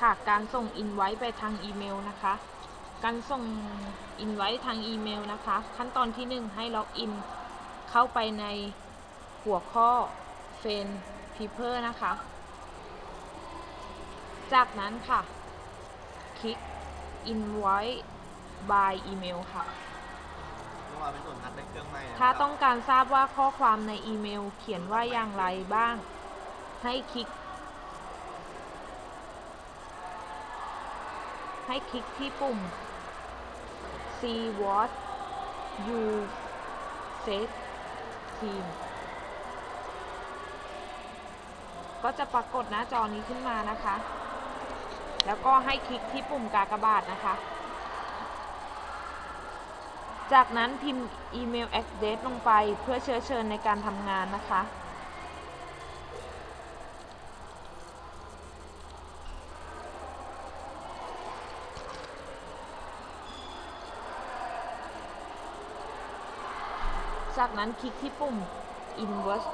ค่ะการส่งอินไว้ไปทางอีเมลนะคะ การส่งอินไว้ทางอีเมลนะคะ ขั้นตอนที่ 1 ให้ล็อกอินเข้าไปในหัวข้อ f r ร e n d Paper นะคะ จากนั้นค่ะ คลิก Invite by email ค่ะเมลค่ะ ถ้าต้องการทราบว่าข้อความในอีเมลเขียนว่าอย่างไรบ้าง ให้คลิก ให้คลิกที่ปุ่ม see what you set team ก็จะปรากฏหน้าจอนี้ขึ้นมานะคะ แล้วก็ให้คลิกที่ปุ่มกากบาทนะคะ จากนั้นพิมพ์อีเมล address ลงไปเพื่อเชื้อเชิญในการทำงานนะคะ จากนั้นคลิกที่ปุ่ม Inverse